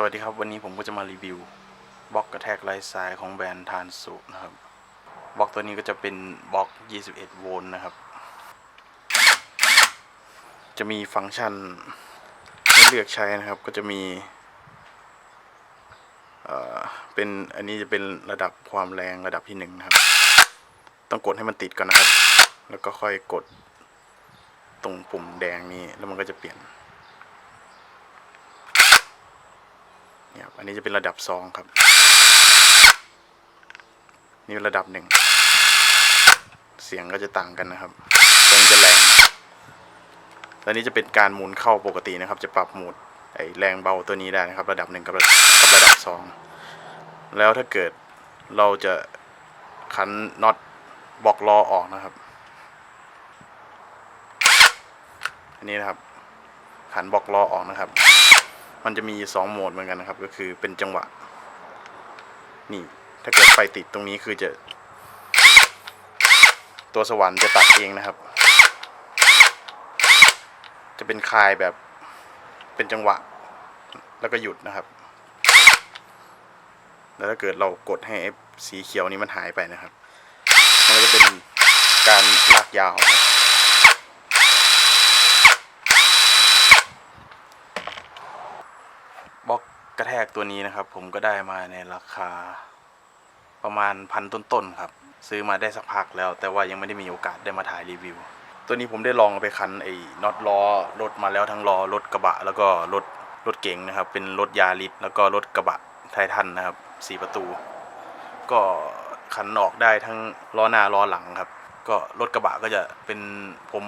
สวัสดีครับ วันนี้ผมก็จะมารีวิวบล็อกกระแทกไร้สายของแบรนด์ทานสุนะครับบล็อกตัวนี้ก็จะเป็นบล็อก 21 โวลต์นะครับ จะมีฟังก์ชันให้เลือกใช้นะครับ ก็จะมีเอ่อเป็นอันนี้จะเป็นระดับความแรงระดับที่หนึ่งนะครับ ต้องกดให้มันติดก่อนนะครับ แล้วก็ค่อยกดตรงปุ่มแดงนี้แล้วมันก็จะเปลี่ยน นี่ยครับอันนี้จะเป็นระดับสองครับ นี่ระดับหนึ่งเสียงก็จะต่างกันนะครับตัวนี้จะแรงตัวนี้จะเป็นการหมุนเข้าปกตินะครับ จะปรับโหมดไอแรงเบาตัวนี้ได้นะครับ ระดับหนึ่งกับระกับระดับสองแล้วถ้าเกิดเราจะขันน็อตบอกล้อออกนะครับ อันนี้นะครับขันบอกล้อออกนะครับ มันจะมีสองโหมดเหมือนกันนะครับ ก็คือเป็นจังหวะ นี่ ถ้าเกิดไฟติดตรงนี้คือจะ ตัวสวรรค์จะตัดเองนะครับ จะเป็นคลายแบบเป็นจังหวะ แล้วก็หยุดนะครับ แล้วถ้าเกิดเรากดให้สีเขียวนี้มันหายไปนะครับ มันก็จะเป็นการลากยาวครับ บล็อ กระแทกตัวนี้นะครับ ผมก็ได้มาในราคาประมาณพันต้นๆครับ ซื้อมาได้สักพักแล้ว แต่ว่ายังไม่ได้มีโอกาสได้มาถ่ายรีวิว ตัวนี้ผมได้ลองไปคันไอ้น็อตล้อรถมาแล้วทั้งล้อรถกระบะ แล้วก็รถรถเก๋งนะครับ เป็นรถยาริสแล้วก็รถกระบะไททันนะครับสี่ประตู ก็คันออกได้ทั้งล้อหน้าล้อหลังครับ ก็รถกระบะก็จะเป็นผม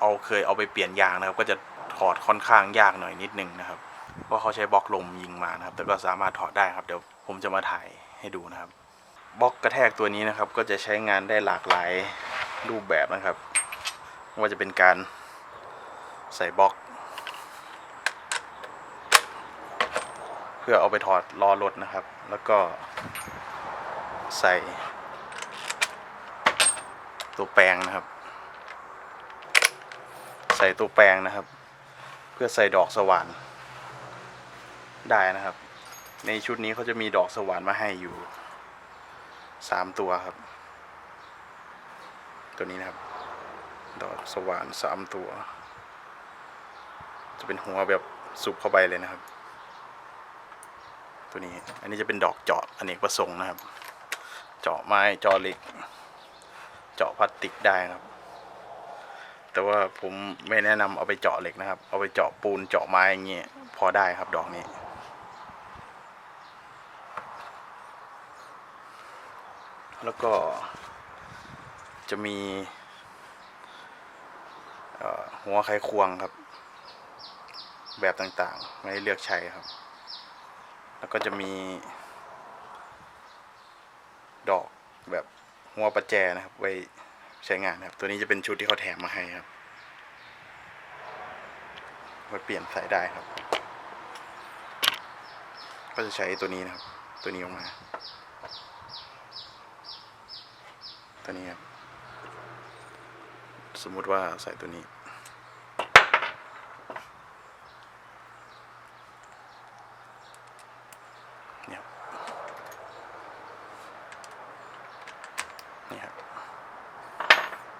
เอาเคยเอาไปเปลี่ยนยางนะครับ ก็จะถอดค่อนข้างยากหน่อยนิดนึงนะครับ เพราะเขาใช้บล็อกลมยิงมานะครับ แต่ก็สามารถถอดได้ครับ เดี๋ยวผมจะมาถ่ายให้ดูนะครับ บล็อกกระแทกตัวนี้นะครับ ก็จะใช้งานได้หลากหลายรูปแบบนะครับว่าจะเป็นการใส่บล็อก เพื่อเอาไปถอดล้อรถนะครับ แล้วก็ใส่ตัวแปลงนะครับ ใส่ตัวแปลงนะครับ เพื่อใส่ดอกสว่าน ได้นะครับ ในชุดนี้เขาจะมีดอกสว่านมาให้อยู่สามตัวครับ ตัวนี้นะครับ ดอกสว่านสามตัว จะเป็นหัวแบบสุบเข้าไปเลยนะครับ ตัวนี้อันนี้จะเป็นดอกเจาะอเนกประสงค์นะครับ เจาะไม้เจาะเหล็ก เจาะพลาสติกได้ครับ แต่ว่าผมไม่แนะนำเอาไปเจาะเหล็กนะครับ เอาไปเจาะปูนเจาะไม้อย่างเงี้ยพอได้ครับดอกนี้ แล้วก็จะมีหัวไขควงครับ แบบต่างๆ ไม่ให้เลือกใช้ครับ แล้วก็จะมี ดอกแบบหัวประแจนะครับ ไว้ใช้งานครับ ตัวนี้จะเป็นชุดที่เขาแถมมาให้ครับไว้เปลี่ยนใส่ได้ครับ ก็จะใช้ตัวนี้นะครับ ตัวนี้ออกมา ตัวนี้ครับ สมมุติว่าใส่ตัวนี้ เนี่ยนี่ครับ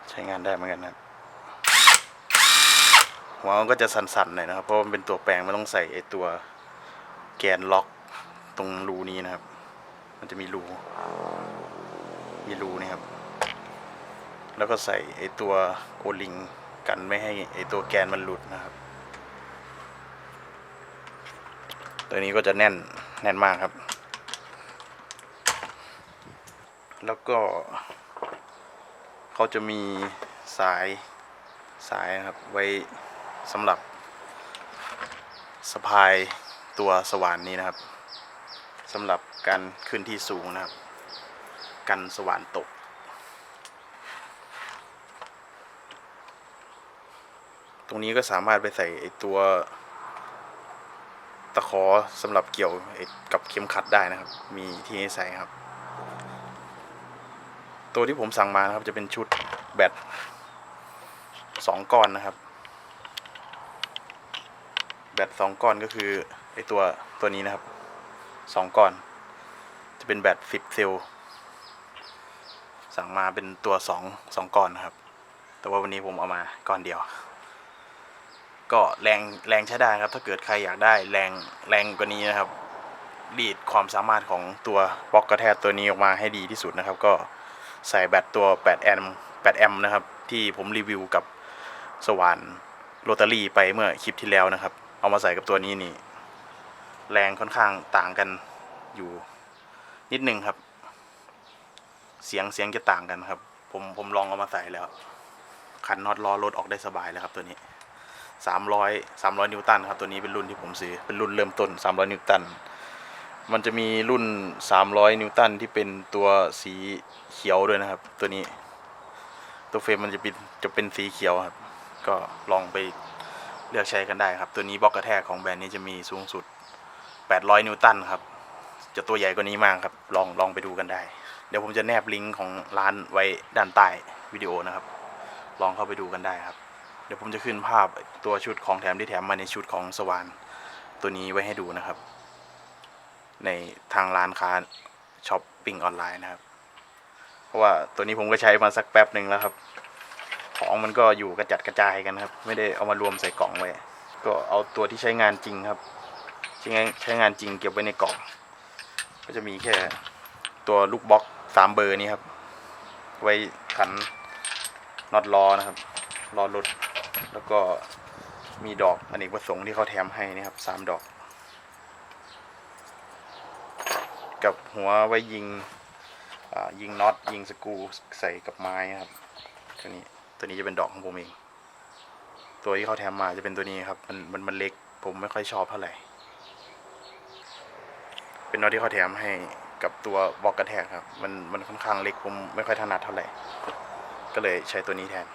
ใช้งานได้เหมือนกันนะหัวมันก็จะสั่นๆหน่อยนะครับ เพราะมันเป็นตัวแปลงมันต้องใส่ไอตัวแกนล็อกตรงรูนี้นะครับ มันจะมีรู มีรูนี่ครับ แล้วก็ใส่ไอตัวโอลิงกันไม่ให้ไอตัวแกนมันหลุดนะครับ ตัวนี้ก็จะแน่นแน่นมากครับ แล้วก็เขาจะมีสายสายนะครับไว้สำหรับสะพายตัวสว่านนี้นะครับสำหรับการขึ้นที่สูงนะครับ กันสว่านตก รงนี้ก็สามารถไปใส่ไอตัวตะขอสำหรับเกี่ยวกับเข็มขัดได้นะครับ มีที่ให้ใส่ครับ ตัวที่ผมสั่งมานะครับจะเป็นชุดแบตสองก้อนนะครับ แบตสองก้อนก็คือไอตัวตัวนี้นะครับสองก้อน จะเป็นแบตสิบเซลสั่งมาเป็นตัวสองสองก้อนนะครับ แต่ว่าวันนี้ผมเอามาก้อนเดียว ก็แรงแรงใช้ได้ครับ ถ้าเกิดใครอยากได้แรงแรงกว่านี้นะครับ รีดความสามารถของตัวบล็อกกระแทกตัวนี้ออกมาให้ดีที่สุดนะครับ ก็ใส่แบตตัว8แอมป์8แอมป์นะครับ ที่ผมรีวิวกับสว่านโรตารี่ไปเมื่อคลิปที่แล้วนะครับ เอามาใส่กับตัวนี้นี่ แรงค่อนข้างต่างกันอยู่นิดนึงครับ เสียงเสียงจะต่างกันครับ ผมผมลองเอามาใส่แล้ว ขันน็อตล้อรถออกได้สบายแล้วครับตัวนี้ สามร้อยสามร้อยนิวตันครับตัวนี้เป็นรุ่นที่ผมซื้อเป็นรุ่นเริ่มต้นสามร้อยนิวตัน มันจะมีรุ่นสามร้อยนิวตันที่เป็นตัวสีเขียวด้วยนะครับ ตัวนี้ ตัวเฟรมมันจะเป็นจะเป็นสีเขียวครับ ก็ลองไปเลือกใช้กันได้ครับ ตัวนี้บล็อกกระแทกของแบรนด์นี้จะมีสูงสุด 800 นิวตันครับ จะตัวใหญ่กว่านี้มากครับ ลองลองไปดูกันได้ เดี๋ยวผมจะแนบลิงก์ของร้านไว้ด้านใต้วิดีโอนะครับ ลองเข้าไปดูกันได้ครับ เดี๋ยวผมจะขึ้นภาพตัวชุดของแถมที่แถมมาในชุดของสว่านตัวนี้ไว้ให้ดูนะครับ ในทางร้านค้าช้อปปิ้งออนไลน์นะครับ เพราะว่าตัวนี้ผมก็ใช้มาสักแป๊บหนึ่งแล้วครับ ของมันก็อยู่กระจัดกระจายกันครับ ไม่ได้เอามารวมใส่กล่องไว้ ก็เอาตัวที่ใช้งานจริงครับใช้งานใช้งานจริงเก็บไว้ในกล่อง ก็จะมีแค่ตัวลูกบล็อกสามเบอร์นี้ครับ ไว้ขันน็อตล้อนะครับล้อรถ แล้วก็มีดอกอเนกประสงค์ที่เขาแถมให้นะครับสามดอก กับหัวไว้ยิงยิงน็อตยิงสกรูใส่กับไม้ครับตัวนี้ตัวนี้จะเป็นดอกของผมเอง ตัวที่เขาแถมมาจะเป็นตัวนี้ครับมันมันมันเล็กผมไม่ค่อยชอบเท่าไหร่ เป็นน็อตที่เขาแถมให้กับตัวบล็อกกระแทกครับ มันมันค่อนข้างเล็กผมไม่ค่อยถนัดเท่าไหร่ ก็เลยใช้ตัวนี้แทน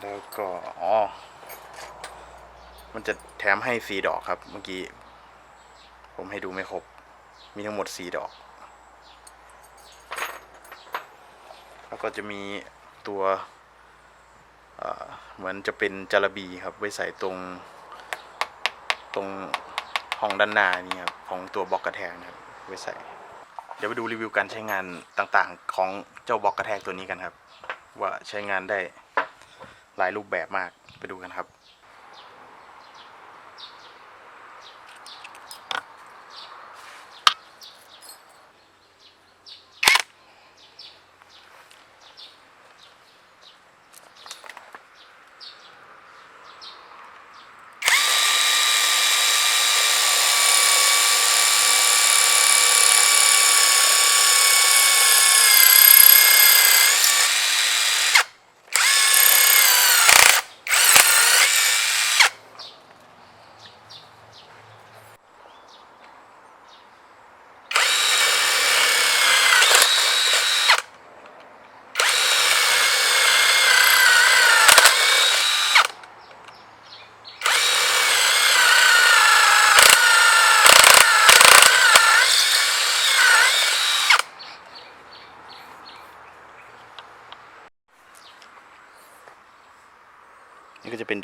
แล้วก็ อ๋อ มันจะแถมให้สี่ดอกครับ เมื่อกี้ ผมให้ดูไม่ครบ มีทั้งหมดสี่ดอก แล้วก็จะมีตัวเหมือนจะเป็นจารบีครับ ไว้ใส่ตรง ตรงห้องด้านหน้านี่ครับ ของตัวบล็อกกระแทกนะครับ ไว้ใส่ เดี๋ยวไปดูรีวิวการใช้งานต่างๆ ของเจ้าบล็อกกระแทกตัวนี้กันครับ ว่าใช้งานได้ หลายรูปแบบมากไปดูกันครับ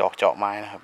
ดอกเจาะไม้นะครับ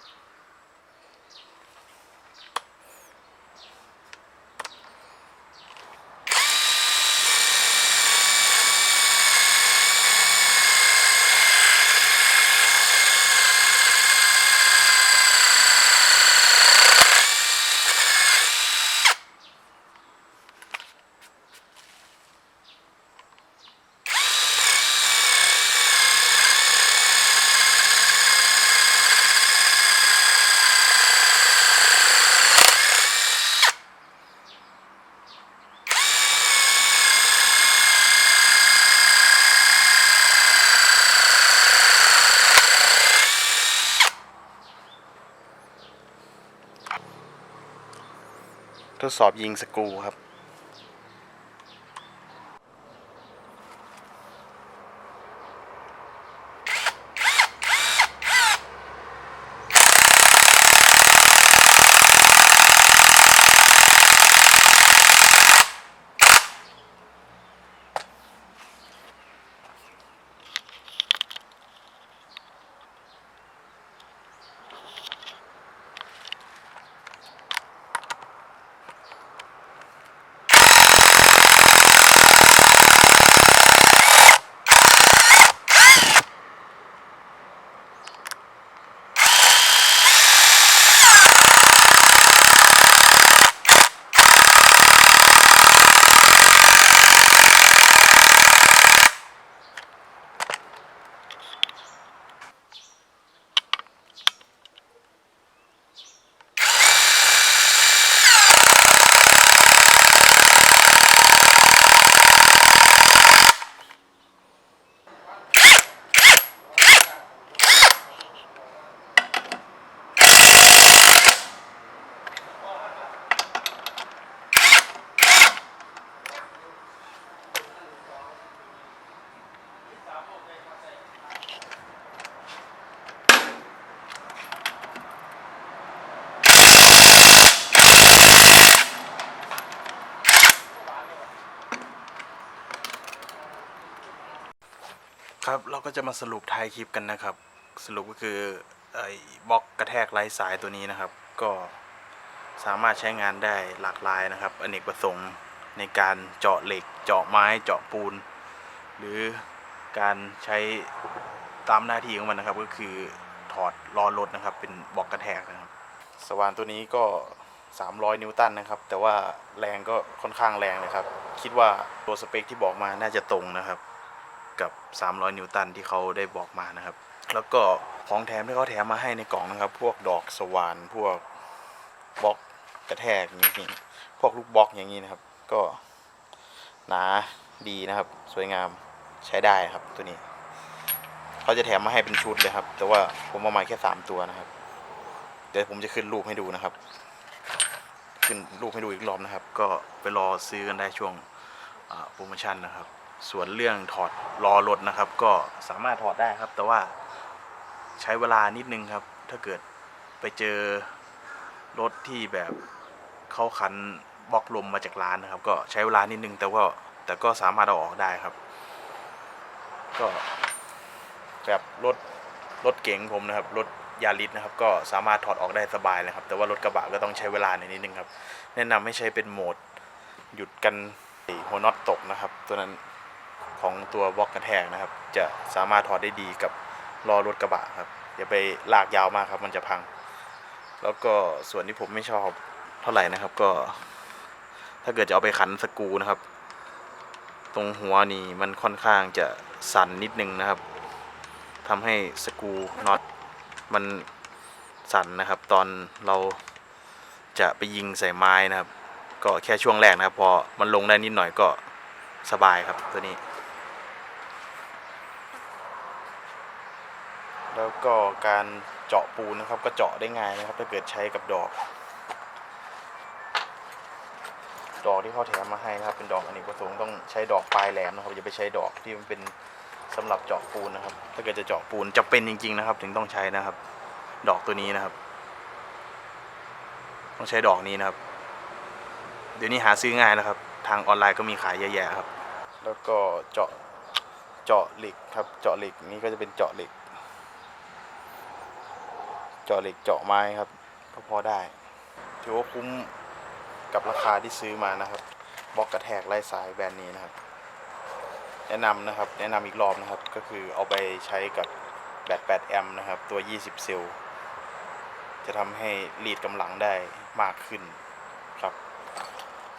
ทดสอบยิงสกูครับ ครับ เราก็จะมาสรุปท้ายคลิปกันนะครับ สรุปก็คือไอ้บล็อกกระแทกไร้สายตัวนี้นะครับ ก็สามารถใช้งานได้หลากหลายนะครับอเนกประสงค์ในการเจาะเหล็ก เจาะไม้เจาะปูน หรือการใช้ตามหน้าที่ของมันนะครับ ก็คือถอดล้อรถนะครับ เป็นบล็อกกระแทกนะครับ สว่านตัวนี้ก็ 300 นิวตันนะครับ แต่ว่าแรงก็ค่อนข้างแรงเลยครับ คิดว่าตัวสเปคที่บอกมาน่าจะตรงนะครับ กับ 300 นิวตันที่เขาได้บอกมานะครับ แล้วก็ของแถมที่เขาแถมมาให้ในกล่องนะครับ พวกดอกสว่านพวกบล็อกกระแทกอย่างนี้พวกลูกบล็อกอย่างนี้นะครับ ก็หนาดีนะครับ สวยงามใช้ได้ครับตัวนี้เขาจะแถมมาให้เป็นชุดเลยครับ แต่ว่าผมเอามาแค่3ตัวนะครับ เดี๋ยวผมจะขึ้นรูปให้ดูนะครับ ขึ้นรูปให้ดูอีกรอบนะครับ ก็ไปรอซื้อกันได้ช่วงโปรโมชั่นนะครับ ส่วนเรื่องถอดล้อรถนะครับ ก็สามารถถอดได้ครับ แต่ว่าใช้เวลานิดนึงครับ ถ้าเกิดไปเจอรถที่แบบเข้าคันบล็อกลมมาจากร้านนะครับ ก็ใช้เวลานิดนึงแต่ว่าแต่ก็สามารถเอาออกได้ครับ ก็แบบรถรถเก๋งผมนะครับรถยาริสนะครับก็สามารถถอดออกได้สบายเลยครับ แต่ว่ารถกระบะก็ต้องใช้เวลาในอยนิดนึงครับ แนะนำให้ใช้เป็นโหมด หยุดกันหัวน็อตตกนะครับ ตัวนั้น ของตัวบล็อกกระแทกนะครับ จะสามารถถอดได้ดีกับล้อรถกระบะครับอย่าไปลากยาวมากครับ มันจะพัง แล้วก็ส่วนที่ผมไม่ชอบเท่าไหร่นะครับก็ ถ้าเกิดจะเอาไปขันสกูนะครับ ตรงหัวนี่มันค่อนข้างจะสั่นนิดนึงนะครับทำให้สกูน็อตมันสั่นนะครับ ตอนเราจะไปยิงใส่ไม้นะครับ ก็แค่ช่วงแรกนะครับ พอมันลงได้นิดหน่อยก็สบายครับตัวนี้ แล้วก็การเจาะปูนนะครับก็เจาะได้ง่ายนะครับ ถ้าเกิดใช้กับดอก ดอกที่เขาแถมมาให้นะครับ เป็นดอกอเนกประสงค์ต้องใช้ดอกปลายแหลมนะครับอย่าไปใช้ดอกที่มันเป็นสำหรับเจาะปูนนะครับ ถ้าเกิดจะเจาะปูนจะเป็นจริง ๆ นะครับ ถึงต้องใช้นะครับ ดอกตัวนี้นะครับ ต้องใช้ดอกนี้นะครับ เดี๋ยวนี้หาซื้อง่ายนะครับ ทางออนไลน์ก็มีขายเยอะแยะครับ แล้วก็เจาะเจาะเหล็กครับ เจาะเหล็กนี้ก็จะเป็นเจาะเหล็กาะเหล็กเจาะไม้ครับ ก็พอได้ ถือว่าคุ้มกับราคาที่ซื้อมานะครับบล็อกกระแทกไร้สายแบรนด์นี้นะครับ แนะนำนะครับ แนะนำอีกรอบนะครับ ก็คือเอาไปใช้กับแบต8แอมป์นะครับ ตัว 20 เซลล์ จะทำให้รีดกำลังได้มากขึ้นครับ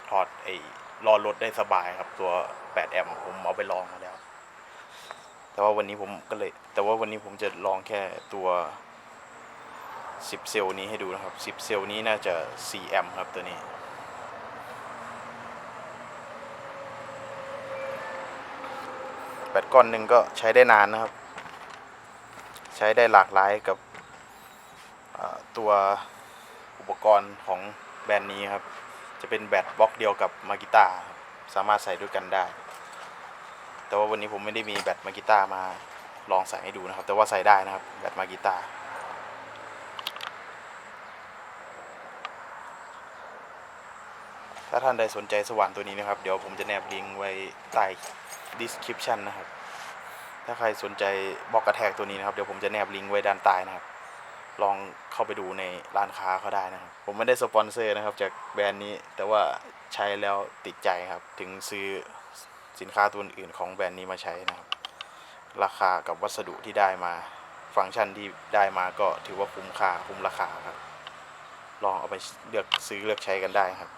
ถอดไอ้รอรถได้สบายครับ ตัว8แอมป์ผมเอาไปลองมาแล้ว แต่ว่าวันนี้ผมก็เลย แต่ว่าวันนี้ผมจะลองแค่ตัว 10 เซลล์นี้ให้ดูนะครับ 10 เซลล์นี้น่าจะ 4 แอมป์ครับตัวนี้ แบตก้อนหนึ่งก็ใช้ได้นานนะครับ ใช้ได้หลากหลายกับตัวอุปกรณ์ของแบรนด์นี้ครับ จะเป็นแบตบล็อกเดียวกับมากิต้าสามารถใส่ด้วยกันได้ แต่ว่าวันนี้ผมไม่ได้มีแบตมากิต้ามาลองใส่ให้ดูนะครับ แต่ว่าใส่ได้นะครับแบตมากิต้า ถ้าท่านใดสนใจสว่านตัวนี้นะครับ เดี๋ยวผมจะแนบลิงก์ไว้ใต้ description นะครับ ถ้าใครสนใจบล็อกกระแทกตัวนี้นะครับ เดี๋ยวผมจะแนบลิงก์ไว้ด้านใต้นะครับ ลองเข้าไปดูในร้านค้าเขาได้นะครับ ผมไม่ได้สปอนเซอร์นะครับ จากแบรนด์นี้ แต่ว่าใช้แล้วติดใจครับ ถึงซื้อสินค้าตัวอื่นของแบรนด์นี้มาใช้นะครับ ราคากับวัสดุที่ได้มา ฟังก์ชันที่ได้มาก็ถือว่าคุ้มค่าคุ้มราคาครับ ลองเอาไปเลือกซื้อเลือกใช้กันได้ครับ